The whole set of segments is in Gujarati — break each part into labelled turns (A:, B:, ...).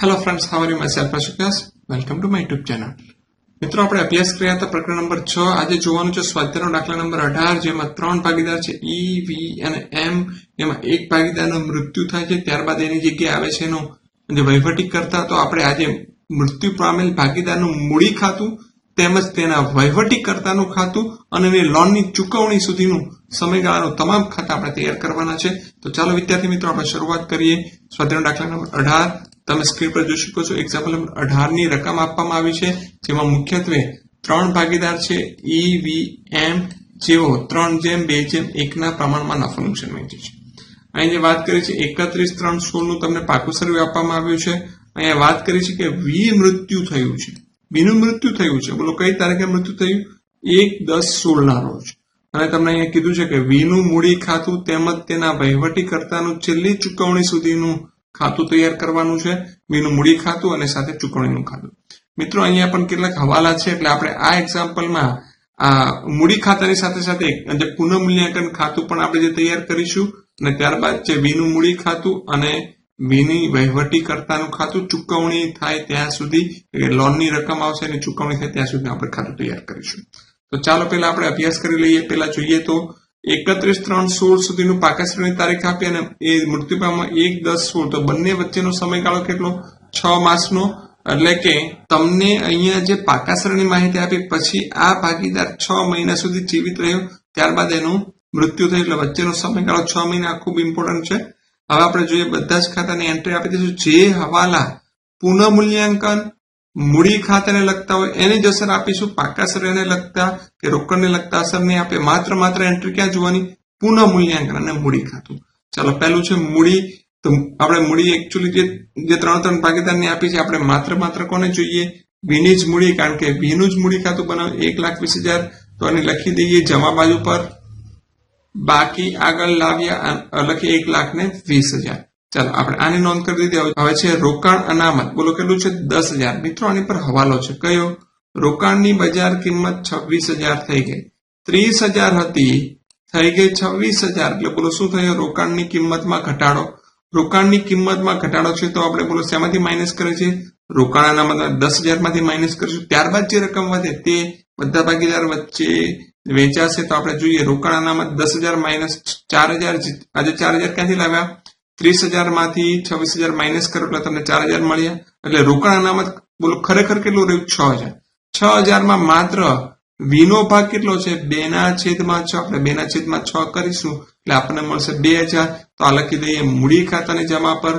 A: Hello friends how are you my અશુકાસ welcome to my YouTube channel મિત્રો, આપણે અભ્યાસ કર્યા હતા પ્રકરણ નંબર છ. આજે જોવાનું છે સ્વાધ્યાયનો દાખલા નંબર અઢાર, જેમાં ત્રણ ભાગીદાર છે ઈ વી અને એમ એમાં એક ભાગીદારનું મૃત્યુ થાય છે, ત્યારબાદ એની જગ્યાએ આવે છે એનો જે વહીવટી કરતા તો આપણે આજે મૃત્યુ પામેલ ભાગીદારનું મૂડી ખાતું, તેમજ તેના વહીવટી કરતાનું ખાતું અને એની લોનની ચૂકવણી સુધીનું સમયગાળાનું તમામ ખાતા આપણે તૈયાર કરવાના છે. તો ચાલો વિદ્યાર્થી મિત્રો, આપણે શરૂઆત કરીએ સ્વાધ્યાયનો દાખલા નંબર અઢાર. તમે સ્ક્રીન પર જોઈ શકો છો. એક્ઝામ્પલ નંબર અઢારની રકમ આપવામાં આવી છે, જેમાં મુખ્યત્વે ત્રણ ભાગીદાર છે ઈ વી એમ જેઓ ત્રણ જેમ, બે જેમ, એકના પ્રમાણમાં નફો નુકસાન વહેંચે છે. અહીં જે વાત કરી છે, એકત્રીસ ત્રણ સોળનું તમને પાકું સર્વે આપવામાં આવ્યું છે. અહીંયા વાત કરી છે કે વી મૃત્યુ થયું છે. બીનું મૃત્યુ થયું છે. બોલો, કઈ તારીખે મૃત્યુ થયું? એક, દસ, સોળના રોજ. અને તમને અહીંયા કીધું છે કે વીનું મૂડી ખાતું તેમજ તેના વહીવટી કરતાનું છેલ્લી ચુકવણી સુધીનું ખાતું તૈયાર કરવાનું છે, મીનું મૂડી ખાતું અને સાથે ચૂકવણીનું ખાતું. મિત્રો, અહીંયા પણ કેટલાક હવાલા છે, એટલે આપણે આ એક્ઝામ્પલમાં આ મૂડી ખાતાની સાથે સાથે જે પુનઃમૂલ્યાંકન ખાતું પણ આપણે જે તૈયાર કરીશું, અને ત્યારબાદ જે વીનું મૂડી ખાતું અને વીની વહીવટી કરતાનું ખાતું, ચૂકવણી થાય ત્યાં સુધી લોનની રકમ આવશે અને ચૂકવણી થાય ત્યાં સુધી આપણે ખાતું તૈયાર કરીશું. તો ચાલો પહેલા આપણે અભ્યાસ કરી લઈએ. પહેલા જોઈએ તો એકત્રીસ ત્રણ સોળ સુધીનું પાકાશ્રીની તારીખ આપી અને એ મૃત્યુ પામવા એક, દસ, સોળ. તો બંને વચ્ચેનો સમયગાળો કેટલો? છ માસનો. એટલે કે તમને અહીંયા જે પાકાશ્રીની માહિતી આપી, પછી આ ભાગીદાર છ મહિના સુધી જીવિત રહ્યો, ત્યારબાદ એનું મૃત્યુ થયું. એટલે વચ્ચેનો સમયગાળો છ મહિના ખૂબ ઇમ્પોર્ટન્ટ છે. હવે આપણે જોઈએ બધા જ ખાતાની એન્ટ્રી આપી દઈશું. જે હવાલા પુનઃ મૂલ્યાંકન મૂડી ખાતાને લગતા હોય એની જ અસર આપીશું. પાકા સર્વેને લગતા કે રોકડને લગતા અસર નહીં આપે. માત્ર માત્ર એન્ટ્રી ક્યાં જોવાની? પુનઃ મૂલ્યાંકન અને મૂડી ખાતું. ચાલો, પહેલું છે મૂડી. તો આપણે મૂડી એકચ્યુઅલી જે જે ત્રણ ત્રણ ભાગીદારની આપી છે, આપણે માત્ર માત્ર કોને જોઈએ? વીની જ મૂડી, કારણ કે વીનું જ મૂડી ખાતું બનાવે. એક લાખ વીસ હજાર. તો આને લખી દઈએ જમા બાજુ પર. બાકી આગળ લાવ્યા લખી એક લાખ ને વીસ હજાર. ચાલો, આપણે આની નોંધ કરી દીધી. હવે છે રોકાણ અનામત. બોલો, કેટલું છે? દસ હજાર. મિત્રો, આની પર હવાલો છે. કયો? રોકાણની બજાર કિંમત છવ્વીસ હજાર થઈ ગઈ. ત્રીસ હજાર હતી. થઈ ગઈ છવ્વીસ હજાર. એટલે બોલો, શું થયું? રોકાણની કિંમતમાં ઘટાડો. રોકાણની કિંમતમાં ઘટાડો છે તો આપણે બોલો, શેમાંથી માઇનસ કરે છે? રોકાણ અનામત દસ હજારમાંથી માઇનસ કરીશું. ત્યારબાદ જે રકમ વધે તે બધા ભાગીદાર વચ્ચે વેચાશે. તો આપણે જોઈએ, રોકાણ અનામત દસ હજાર માઇનસ ચાર હજાર આજે ચાર હજાર ક્યાંથી લાવ્યા? ત્રીસ હજારમાંથી છવ્વીસ હજાર માઇનસ કરો એટલે તમને ચાર હજાર મળ્યા. એટલે રોકાણ અનામત બોલો ખરેખર કેટલું રહ્યું? છ હજાર. છ હજારમાં માત્ર વીનો ભાગ કેટલો છે? બે ના છેદમાં છ. આપણે બે ના છેદમાં છ કરીશું. એટલે આપણને મળશે બે હજાર. તો આ લખી દઈએ મૂડી ખાતાની જમા પર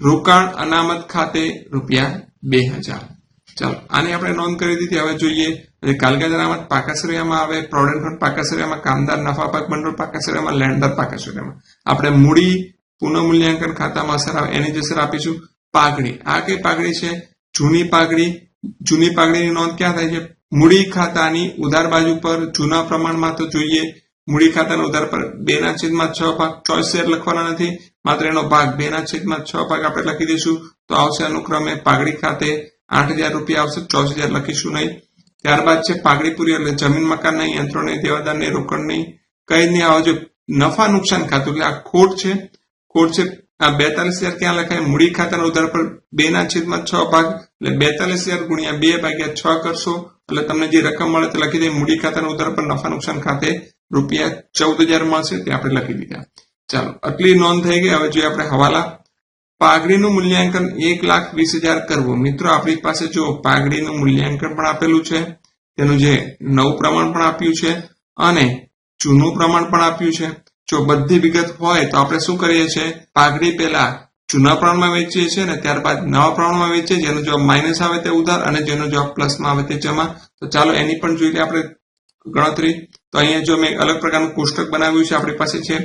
A: રોકાણ અનામત ખાતે રૂપિયા બે હજાર. ચાલો, આને આપણે નોંધ કરી દીધી. હવે જોઈએ કાલગા અનામત પાકાસરિયામાં આવે પ્રોવિડન્ટ ફંડ પાકાસરિયામાં કામદાર નફા પાક ભંડોળ પાકાસરિયામાં લેન્ડર પાકાસરિયામાં આપણે મૂડી પુનઃમૂલ્યાંકન ખાતામાં અસર આવે એની જ અસર આપીશું, પાઘડી. આ કઈ પાઘડી છે? જૂની પાઘડી. જૂની પાઘડીની નોંધ ક્યાં થાય છે? મૂડી ખાતાની ઉધાર બાજુ પર જૂના પ્રમાણમાં તો જોઈએ. મૂડી ખાતાના ઉધાર પર બે ના છેદમાં છ ભાગ. ચોઈસ શેર લખવાના નથી. માત્ર એનો ભાગ બે ના છેદમાં છ ભાગ આપણે લખી દઈશું. તો આવશે અનુક્રમે પાઘડી ખાતે આઠ હજાર રૂપિયા આવશે. ચોવીસ હજાર લખીશું નહીં. ત્યારબાદ છે પાઘડી પૂરી એટલે જમીન મકાન નહીં યંત્રો નહીં દેવાદાર નહીં રોકડ નહીં. કઈ નહીં આવજો નફા નુકસાન ખાતું, એટલે આ ખોટ છે. આ બેતાલીસ હજાર ક્યાં લખાય? મૂડી ખાતાના ઉધાર પર બે ના છેદમાં છ ભાગ, એટલે બેતાલીસ હજાર ગુણ્યા બે ભાગ્યા છ કરશો. એટલે તમને જે રકમ મળે તે લખી દે. મૂડી ખાતાના ઉધાર પર નફા નુકસાન ખાતે રૂપિયા ચૌદ હજાર મળશે. તે આપણે લખી દીધા. ચાલો, આટલી નોંધ થઈ ગઈ. હવે જોઈએ આપણે હવાલા. પાઘડીનું મૂલ્યાંકન એક લાખ વીસ હજાર કરવું. મિત્રો, આપણી પાસે જો પાઘડીનું મૂલ્યાંકન પણ આપેલું છે, તેનું જે નવું પ્રમાણ પણ આપ્યું છે અને જૂનું પ્રમાણ પણ આપ્યું છે જો બધી વિગત હોય તો આપણે શું કરીએ છીએ? પાઘડી પહેલા જૂના પ્રમાણમાં વેચીએ છીએ ને ત્યારબાદ નવા પ્રમાણમાં વેચીએ જેનો જવાબ માઇનસ આવે તે ઉધાર અને જેનો જવાબ પ્લસમાં આવે તે જમા. તો ચાલો એની પણ જોઈ લઈએ આપણે ગણતરી. તો અહીંયા જો મેં અલગ પ્રકારનું કોષ્ટક બનાવ્યું છે આપણી પાસે છે.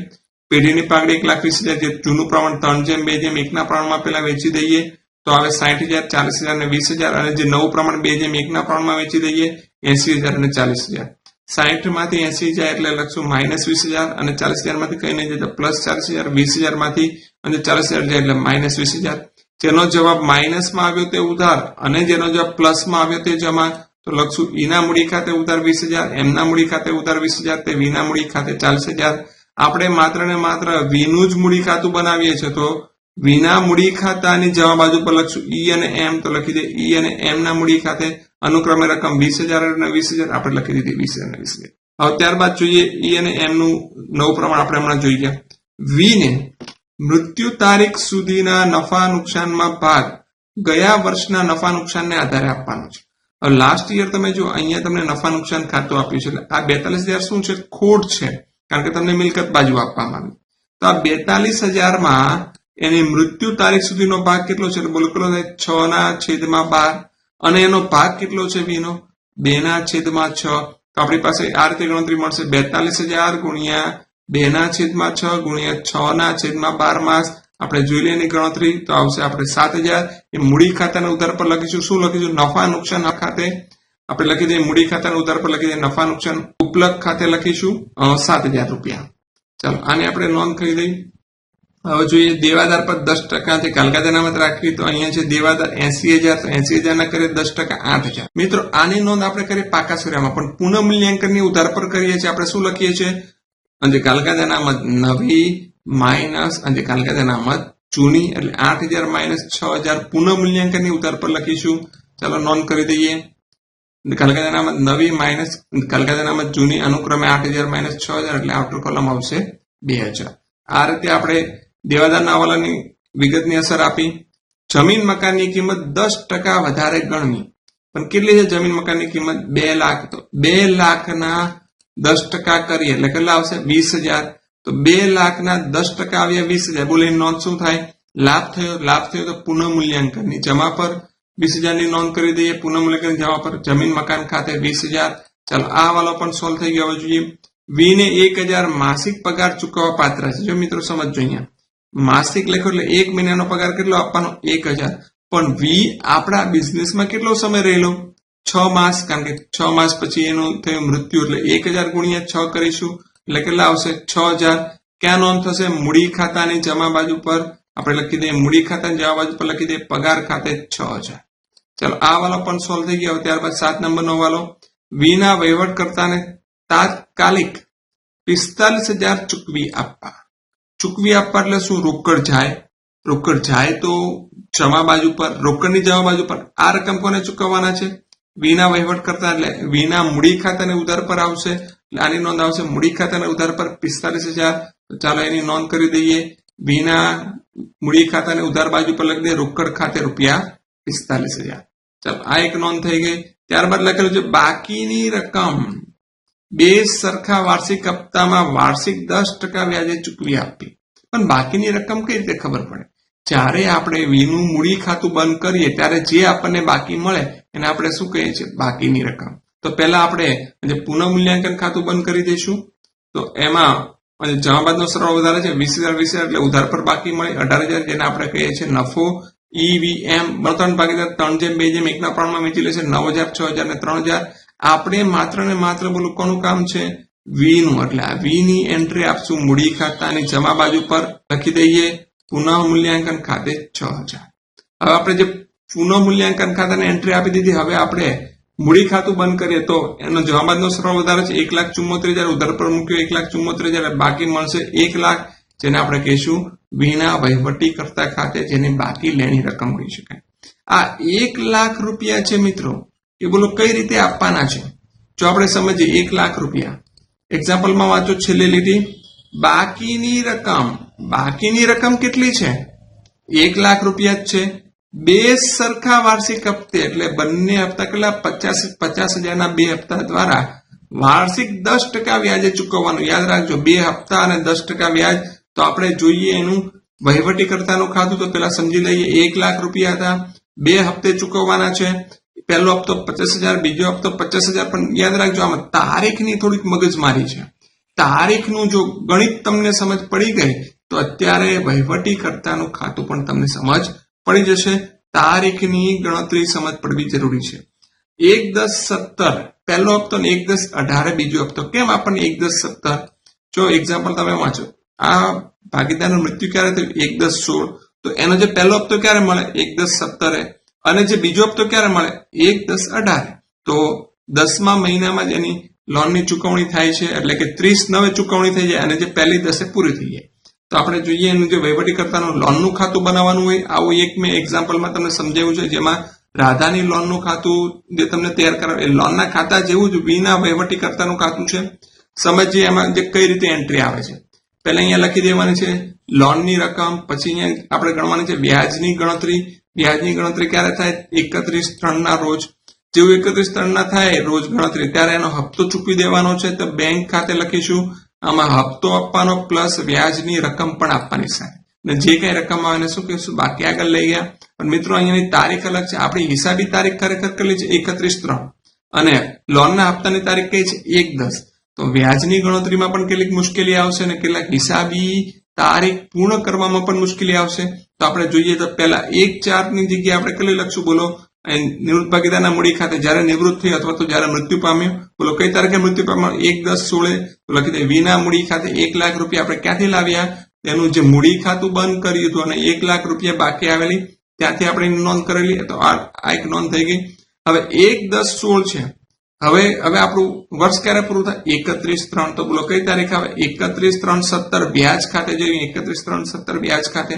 A: પેઢીની પાઘડી એક લાખ વીસ હજાર જે જૂનું પ્રમાણ ત્રણ જેમ, બે જેમ, એકના પ્રમાણમાં પહેલા વેચી દઈએ. તો આવે સાઠ હજાર, ચાલીસ હજાર અને વીસ હજાર અને જે નવું પ્રમાણ બે જેમ, એકના પ્રમાણમાં વેચી દઈએ. એસી હજાર અને ચાલીસ હજાર. સાહીઠમાંથી એસી હજાર એટલે લખશું માઇનસ વીસ હજાર અને ચાલીસ હજારમાંથી કઈ નહીં જાય પ્લસ ચાલીસ હજાર, વીસ હજારમાંથી અને ચાલીસ હજાર જાય એટલે માઇનસ વીસ હજાર. જેનો જવાબ માઇનસમાં આવ્યો તે ઉધાર અને જેનો જવાબ પ્લસમાં આવ્યો તે જમા. તો લખશું ઈના મૂડી ખાતે ઉધાર વીસ હજાર, એમના મૂડી ખાતે ઉધાર વીસ હજાર, તે વીના મૂડી ખાતે ચાલીસ હજાર. આપણે માત્ર ને માત્ર વીનું જ મૂડી ખાતું બનાવીએ છીએ તો વિના મૂડી ખાતાની જવાબ બાજુ પર લખશું ઈ અને એમ. તો લખી દે ઈ અને એમ ના મૂડી ખાતે અનુક્રમે રકમ વીસ હજાર અને વીસ હજાર, આપણે લખી દીધી વીસ અને વીસ હજાર. હવે ત્યારબાદ જોઈએ ઈ અને એમનું નવું પ્રમાણ આપણે હમણાં જોઈ ગયા. વી ને મૃત્યુ તારીખ સુધીના નફા નુકસાનમાં ભાગ ગયા વર્ષના નફા નુકસાનને આધારે આપવાનો છે. હવે લાસ્ટ યર તમે જો અહીંયા તમને નફા નુકસાન ખાતું આપ્યું છે આ બેતાલીસ હજાર શું છે? ખોટ છે. કારણ કે તમને મિલકત બાજુ આપવામાં આવી. તો આ બેતાલીસ હજારમાં એની મૃત્યુ તારીખ સુધીનો ભાગ કેટલો છે? બોલો, કેટલો થાય? છ ના છેદમાં બાર. અને એનો ભાગ કેટલો છે વીનો બે ના છેદમાં છ. તો આપણી પાસે આ રીતે ગણતરી મળશે. બેતાલીસ હજાર ગુણ્યા બે ના છેદમાં છ ગુણ્યા છ ના છેદમાં બાર માસ. આપણે જોઈ લઈએ એની ગણતરી. તો આવશે આપણે સાત હજાર. એ મૂડી ખાતાના ઉધાર પર લખીશું. શું લખીશું? નફા નુકસાન ખાતે. આપણે લખી દઈએ મૂડી ખાતાના ઉધાર પર લખી દઈએ નફા નુકસાન. ઉપલબ્ધ ખાતે લખીશું સાત હજાર રૂપિયા. ચાલો, આને આપણે નોંધ કરી દઈએ. હવે જોઈએ દેવાદાર પર દસ ટકાથી કાલકા અનામત રાખવી તો અહીંયા છે દેવાદાર એસી હજાર, તો એસી હજાર ના કરીએ દસ ટકા આઠ હજાર. મિત્રો, આની નોંધ આપણે કરીએ પાકા સૂર્યામાં. પણ પુનઃ મૂલ્યાંકનની ઉધાર પર કરીએ છીએ, આપણે શું લખીએ છીએ? અને કાલકા નવી માઇનસ, અને કાલકા અનામત જૂની, એટલે આઠ હજાર માઇનસ છ હજાર પુનઃ મૂલ્યાંકનની ઉધાર પર લખીશું. ચાલો નોંધ કરી દઈએ. કાલકા અનામત નવી માઇનસ કાલકા અનામત જૂની, અનુક્રમે આઠ હજાર માઇનસ છ હજાર, એટલે આઉટર કોલમ આવશે બે હજાર. આ રીતે આપણે દેવાદારના હવાલાની વિગતની અસર આપી. જમીન મકાનની કિંમત દસ ટકા વધારે ગણવી. પણ કેટલી છે જમીન મકાનની કિંમત? બે લાખ. તો બે લાખના દસ ટકા કરીએ. એટલે કેટલા આવશે? વીસ હજાર. તો બે લાખના દસ ટકા આવ્યા વીસ હજાર. બોલે નોંધ શું થાય? લાભ થયો. લાભ થયો તો પુનઃ મૂલ્યાંકનની જમા પર વીસ હજારની નોંધ કરી દઈએ. પુનઃ મૂલ્યાંકન જમા પર જમીન મકાન ખાતે વીસ હજાર. ચાલો, આ વાલો પણ સોલ્વ થઈ ગયો. જોઈએ. વી ને એક હજાર માસિક પગાર ચૂકવવા પાત્ર છે. જો મિત્રો સમજો અહીંયા. માસિક લખ્યો એટલે એક મહિનાનો પગાર કેટલો આપવાનો? એક હજાર. પણ વી આપણા બિઝનેસમાં કેટલો સમય રહેલો? છ માસ, કારણ કે છ માસ પછી એનું થયું મૃત્યુ, એટલે એક હજાર ગુણ્યા છ કરીશું, એટલે કેટલા આવશે? છ હજાર. ક્યાં નોંધ થશે? મૂડી ખાતાની જમા બાજુ પર. આપણે લખી દઈએ, મૂડી ખાતાની જમા બાજુ પર લખી દઈએ, પગાર ખાતે છ હજાર. ચાલો, આ વાલો પણ સોલ્વ થઈ ગયો. ત્યારબાદ સાત નંબરનો વાલો. વીના વહીવટ કરતાને તાત્કાલિક પિસ્તાલીસ હજાર ચૂકવી આપવા. ચૂકવી આપવા એટલે શું? રોકડ જાય. રોકડ જાય તો જમા બાજુ પર, રોકડની જમા બાજુ પર આ રકમ કોને ચૂકવવાના છે? વીના વહીવટ કરતા એટલે વીના મૂડી ખાતાને ઉધાર પર આવશે. આની નોંધ આવશે. મૂડી ખાતાને ઉધાર પર પિસ્તાલીસ હજાર. ચાલો એની નોંધ કરી દઈએ. વીના મૂડી ખાતાને ઉધાર બાજુ પર લખી દે રોકડ ખાતે રૂપિયા પિસ્તાલીસ હજાર. ચાલો, આ એક નોંધ થઈ ગઈ. ત્યારબાદ લખેલું છે, બાકીની રકમ બે સરખા વાર્ષિક હપ્તામાં વાર્ષિક દસ ટકા વ્યાજે ચૂકવી આપવી. પણ બાકીની રકમ કઈ રીતે ખબર પડે? જ્યારે આપણે વીનું મૂડી ખાતું બંધ કરીએ, ત્યારે જે આપણને બાકી મળે, એને આપણે શું કહીએ છીએ? બાકીની રકમ. તો પહેલા આપણે જે પુનઃ મૂલ્યાંકન ખાતું બંધ કરી દઈશું. તો એમાં અને જમાબાદનો સરળ વધારે છે, વીસ હજાર વીસ હજાર એટલે ઉધાર પર બાકી મળે. અઢાર હજાર જેને આપણે કહીએ છીએ નફો ઈવીએમ ત્રણ ભાગીદાર ત્રણ જેમ, બે જેમ, એકના પ્રમાણમાં વેચી લેશે નવ હજાર, છ હજાર ને ત્રણ હજાર. આપણે માત્ર ને માત્ર બોલું કોનું કામ છે વી નું એટલે આ વી ની એન્ટ્રી આપશું મૂડી ખાતાની જમા બાજુ પર. લખી દઈએ પુનઃ મૂલ્યાંકન ખાતે છ હજાર. હવે આપણે જે પુનઃ મૂલ્યાંકન ખાતાની એન્ટ્રી આપી દીધી, હવે આપણે મૂડી ખાતું બંધ કરીએ તો એનો જવાબાદનો સરળ વધારે છે. એક લાખ ચુમ્મોતેર હજાર. ઉધાર પર મૂક્યો, એક લાખ ચુમ્મોતેર હજાર. બાકી મળશે એક લાખ, જેને આપણે કહીશું વીણા વહીવટી કરતા ખાતે, જેની બાકી લેણી રકમ હોઈ શકાય. આ એક લાખ રૂપિયા છે મિત્રો. એ બોલો કઈ રીતે આપવાના છે? જો આપણે સમજીએ, એક લાખ રૂપિયા. એક્ઝામ્પલમાં વાંચો, છેલ્લે લીધી. બાકીની રકમ બાકીની રકમ કેટલી છે? એક લાખ રૂપિયા જ છે. બે સરખા વાર્ષિક હપ્તે, એટલે બંને હપ્તા કેટલા? પચાસ પચાસ હજારના બે હપ્તા દ્વારા વાર્ષિક દસ ટકા વ્યાજે ચૂકવવાનું. યાદ રાખજો, બે હપ્તા અને દસ ટકા વ્યાજ. તો આપણે જોઈએ એનું વહીવટી કરતાનું ખાતું, તો પેલા સમજી લઈએ, એક લાખ રૂપિયા હતા. બે હપ્તે ચૂકવવાના છે. પહેલો હપ્તો પચાસ હજાર, બીજો હપ્તો પચાસ હજાર, પણ યાદ રાખજો આમાં તારીખની થોડીક મગજમારી છે. તારીખનું જો ગણિત તમને સમજ પડી ગઈ, તો અત્યારે વહીવટી કરતાનું ખાતું પણ તમને સમજ પડી જશે. તારીખની ગણતરી સમજ પડવી જરૂરી છે. એક દસ સત્તર, પહેલો હપ્તો ને એક દસ અઢારે, બીજો હપ્તો કેમ આપણને એક દસ સત્તર? જો એક્ઝામ્પલ તમે વાંચો, આ ભાગીદારનું મૃત્યુ ક્યારે થયું? એક દસ સોળ. તો એનો જે પહેલો હપ્તો ક્યારે મળે? એક દસ સત્તરે અને જે બીજો હપ્તો ક્યારે મળે? એક, દસ, અઢાર. તો દસમા મહિનામાં જ એની લોનની ચુકવણી થાય છે, એટલે કે ત્રીસ નવે ચુકવણી થઈ જાય અને જે પહેલી દસે પૂરી થઈ જાય. તો આપણે જોઈએ એનું જે વહીવટીકર્તાનું લોનનું ખાતું બનાવવાનું હોય, આવું એક મેં એક્ઝામ્પલમાં તમને સમજાવ્યું છે, જેમાં રાધાની લોનનું ખાતું જે તમને તૈયાર કરાવે, એ લોનના ખાતા જેવું જ વિના વહીવટીકર્તાનું ખાતું છે. સમજીએ એમાં જે કઈ રીતે એન્ટ્રી આવે છે. પહેલા અહીંયા લખી દેવાની છે લોનની રકમ, પછી અહીંયા આપણે ગણવાની છે, વ્યાજની ગણતરી વ્યાજની ગણતરી ક્યારે થાય? એકત્રીસ ત્રણના રોજ. જેવું એકત્રીસ ત્રણના થાય, રોજ ગણતરી. ત્યારે એનો હપ્તો ચૂકવી દેવાનો છે. તો બેંક ખાતે લખીશું, આમાં હપ્તો આપવાનો પ્લસ વ્યાજની રકમ પણ આપવાની છે. અને જે કઈ રકમ આવે શું કહીશું? બાકી આગળ લઈ ગયા. પણ મિત્રો, અહીંયાની તારીખ અલગ છે. આપણી હિસાબી તારીખ ખરેખર કેટલી છે? એકત્રીસ ત્રણ. અને લોનના હપ્તાની તારીખ કઈ છે? એક દસ. તો વ્યાજની ગણતરીમાં પણ કેટલીક મુશ્કેલી આવશે અને કેટલાક હિસાબી તારીખ પૂર્ણ કરવામાં પણ મુશ્કેલી આવશે. તો આપણે જોઈએ તો પહેલા એક ચારની જગ્યાએ આપણે કઈ લખશું બોલો. નિવૃત્ત ભાગીદારના મૂડી ખાતે જ્યારે નિવૃત્ત થઈ અથવા તો જ્યારે મૃત્યુ પામ્યો. બોલો, કઈ તારીખે મૃત્યુ પામ્યો? એક, દસ, સોળે. તો લખી દે, વિના મૂડી ખાતે એક લાખ રૂપિયા આપણે ક્યાંથી લાવ્યા? તેનું જે મૂડી ખાતું બંધ કર્યું હતું અને એક લાખ રૂપિયા બાકી આવેલી. ત્યાંથી આપણે નોંધ કરેલી. તો આ એક નોંધ થઈ ગઈ. હવે એક, દસ, સોળ છે. હવે હવે આપણું વર્ષ ક્યારે પૂરું થાય? એકત્રીસ, ત્રણ. તો બોલો, કઈ તારીખ આવે? એકત્રીસ, ત્રણ, સત્તર. વ્યાજ ખાતે જોઈએ. એકત્રીસ, ત્રણ, સત્તર વ્યાજ ખાતે.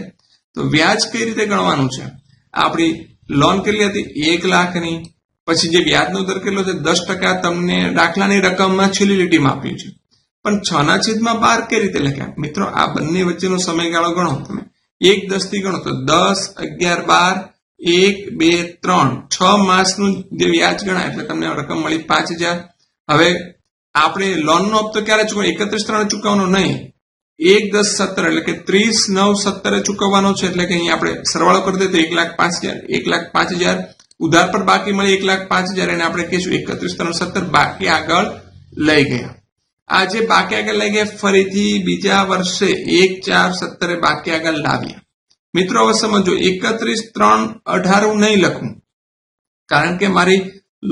A: તો વ્યાજ કઈ રીતે ગણવાનું છે? આપણી લોન કેટલી હતી? એક લાખની. પછી જે વ્યાજનો દર કેટલો છે? દસ ટકા તમને દાખલાની રકમમાં છેલ્લી લીટીમાં આપ્યું છે. પણ છ ના છેદમાં બાર કઈ રીતે લખ્યા? મિત્રો, આ બંને વચ્ચેનો સમયગાળો ગણો તમે. એક દસથી ગણો તો દસ અગિયાર બાર એક બે ત્રણ. છ માસનું જે વ્યાજ ગણાય, એટલે તમને રકમ મળી પાંચ હજાર. હવે આપણે લોનનો હપ્તો ક્યારે ચૂકવો એકત્રીસ ત્રણ ચૂકવવાનો નહીં. એક દસ સત્તર, એટલે કે ત્રીસ નવ સત્તરે ચૂકવવાનો છે, એટલે કે અહીંયા આપણે સરવાળો કરી દઈએ તો એક લાખ પાંચ હજાર, એક લાખ પાંચ હજાર. ઉધાર પર બાકી મળી એક લાખ પાંચ હજાર, એને આપણે કહીશું એકત્રીસ ત્રણ સત્તર, બાકી આગળ લઈ ગયા. આ જે બાકી આગળ લઈ ગયા, ફરીથી બીજા વર્ષે એક ચાર સત્તરે બાકી આગળ લાવ્યા. મિત્રો, હવે સમજો, એકત્રીસ ત્રણ અઢાર હું નહીં લખું. કારણ કે મારી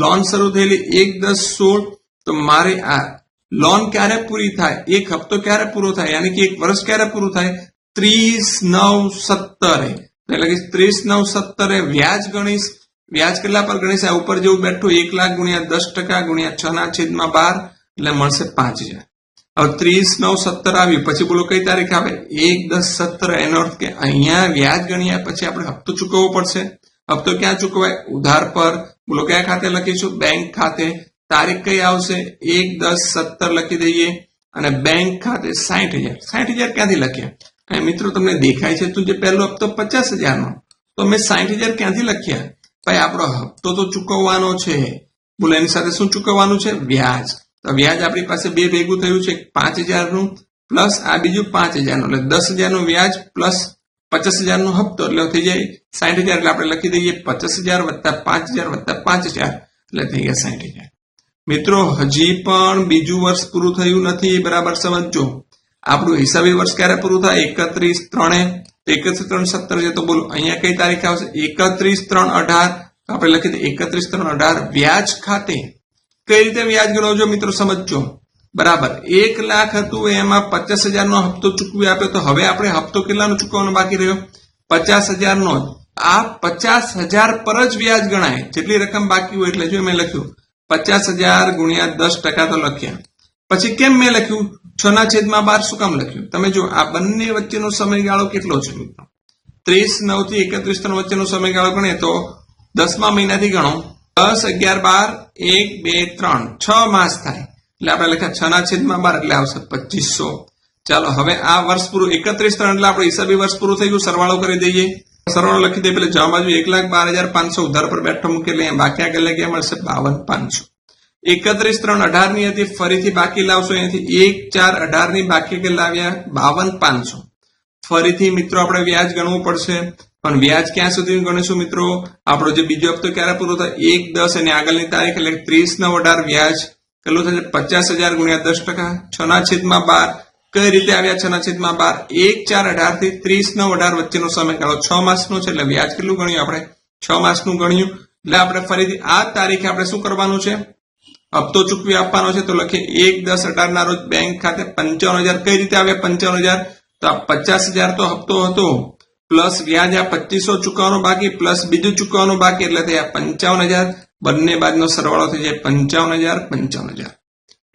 A: લોન શરૂ થયેલી એક દસ સોળ, તો મારે આ લોન ક્યારે પૂરી થાય એક હપ્તો ક્યારે પૂરો થાય યાની કે એક વર્ષ ક્યારે પૂરું થાય ત્રીસ નવ સત્તરે એટલે કે ત્રીસ નવ સત્તરે વ્યાજ ગણીશ વ્યાજ કેટલા પર ગણીશ આ ઉપર જેવું બેઠું એક લાખ ગુણ્યા દસ ટકા ગુણ્યા છ ના છેદમાં બાર એટલે મળશે પાંચ હજાર. હવે ત્રીસ નવ સત્તર આવ્યું, પછી બોલો કઈ તારીખ આવે? એક દસ સત્તર, એનો અર્થ કે અહીંયા વ્યાજ ગણ્યા પછી આપણે હપ્તો ચૂકવવો પડશે. હપ્તો ક્યાં ચૂકવાય? ઉધાર પર. બોલો કયા ખાતે લખીશું? બેંક ખાતે. તારીખ કઈ આવશે? એક, દસ, સત્તર લખી દઈએ અને બેંક ખાતે સાઠ હજાર. સાઠ હજાર ક્યાંથી લખ્યા? અને મિત્રો, તમને દેખાય છે તું જે પહેલો હપ્તો પચાસ હજારનો. તો મેં સાઠ હજાર ક્યાંથી લખ્યા? ભાઈ, આપણો હપ્તો તો ચૂકવવાનો છે. બોલે, એની સાથે શું ચૂકવવાનું છે? વ્યાજ. તો વ્યાજ આપણી પાસે બે ભેગું થયું છે પાંચ હજારનું પ્લસ આ બીજું પાંચ હજારનું. એટલે દસ હજારનું વ્યાજ પ્લસ પચાસ હજારનો હપ્તો. એટલે થઈ જાય સાઠ હજાર. એટલે આપણે લખી દઈએ પચાસ હજાર વત્તા પાંચ હજાર વત્તા પાંચ હજાર. એટલે થઈ ગયા સાઠ હજાર. મિત્રો, હજી પણ બીજું વર્ષ પૂરું થયું નથી, બરાબર સમજજો આપણું હિસાબી વર્ષ ક્યારે પૂરું થાય? એકત્રીસ ત્રણે, એકત્રીસ ત્રણ સત્તર છે તો બોલો, અહીંયા કઈ તારીખ આવશે? એકત્રીસ ત્રણ અઢાર આપણે લખી દઈએ, એકત્રીસ ત્રણ અઢાર, વ્યાજ ખાતે. કઈ રીતે વ્યાજ ગણવજો મિત્રો, સમજજો. બરાબર, એક લાખ હતું, એમાં પચાસ હજારનો હપ્તો ચૂકવી આપ્યો, તો હવે આપણે હપ્તો કેટલાનો ચૂકવવાનો બાકી રહ્યો? પચાસ હજારનો આ પચાસ હજાર પર જ વ્યાજ ગણાય. જેટલી રકમ બાકી હોય એટલે જો મેં લખ્યું પચાસ હજાર ગુણ્યા દસ ટકા તો લખ્યા. પછી કેમ મેં લખ્યું? છ ના છેદમાં બાર શું કામ લખ્યું? તમે જો આ બંને વચ્ચેનો સમયગાળો કેટલો છે? મિત્રો ત્રીસ નવથી એકત્રીસ ત્રણ વચ્ચેનો સમયગાળો ગણીએ તો દસમા મહિનાથી ગણો. દસ, અગિયાર, બાર, એક, બે, ત્રણ. છ માસ થાય. એટલે આપણે લખ્યા છ ના છેદમાં બાર, એટલે આવશે પચીસો. ચાલો, હવે આ વર્ષ પૂરું એકત્રીસ ત્રણ, એટલે આપણે હિસાબી વર્ષ પૂરું થઈ ગયું. સરવાળો કરી દઈએ. સરવાળો લખી દે પેલે જવાબ બાજુ એક લાખ બાર હજાર પાંચસો ઉધાર પર બેઠો મૂકી એમ બાકી આગળ લખ્યા મળશે બાવન પાંચસો. એકત્રીસ ત્રણ અઢારની હતી, ફરીથી બાકી લાવશો અહીંયાથી એક ચાર અઢારની બાકી આગળ લાવ્યા, બાવન પાંચસો. ફરીથી મિત્રો આપણે વ્યાજ ગણવું પડશે. પણ વ્યાજ ક્યાં સુધી ગણીશું મિત્રો? આપણો જે બીજો હપ્તો ક્યારે પૂરો થાય? એક, દસ અને આગળની તારીખ એટલે ત્રીસ નવ અઢાર વ્યાજ. કેટલું થશે? પચાસ હજાર ગુણ્યા દસ ટકા. છ ના છેદમાં બાર. કઈ રીતે આવ્યા છ ના બાર, એક, ચાર અઢારથી ત્રીસ, નવ, અઢાર વચ્ચેનો સમયગાળો છ માસનો છે, એટલે વ્યાજ કેટલું ગણ્યું આપણે? છ માસનું ગણ્યું. એટલે આપણે ફરીથી આ તારીખે આપણે શું કરવાનું છે? હપ્તો ચૂકવી આપવાનો છે, તો લખીએ એક, દસ અઢાર ના રોજ બેંક ખાતે પંચાવન હજાર. કઈ રીતે આવ્યા પંચાવન હજાર? તો આ પચાસ હજાર તો હપ્તો હતો. પ્લસ વ્યાજ આ પચીસો ચૂકવવાનો બાકી, પ્લસ બીજું ચૂકવવાનું બાકી, એટલે થયા પંચાવન હજાર. બંને બાદનો સરવાળો થઈ જાય પંચાવન હજાર પંચાવન હજાર.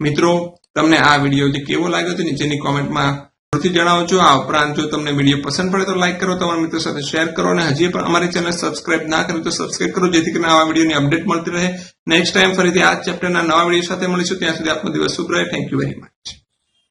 A: મિત્રો તમને આ વીડિયો જે કેવો લાગ્યો છે નીચેની કોમેન્ટમાં જરૂરથી જણાવજો. આ ઉપરાંત જો તમને વીડિયો પસંદ પડે તો લાઈક કરો, તમારા મિત્રો સાથે શેર કરો અને હજી પણ અમારી ચેનલ સબસ્ક્રાઇબ ના કરી તો સબસ્ક્રાઇબ કરો, જેથી કરીને આવા વિડીયોની અપડેટ મળતી રહે. નેક્સ્ટ ટાઈમ ફરીથી આ ચેપ્ટરના નવા વીડિયો સાથે મળીશું. ત્યાં સુધી આપનો દિવસ શુભ રહે. Thank you very much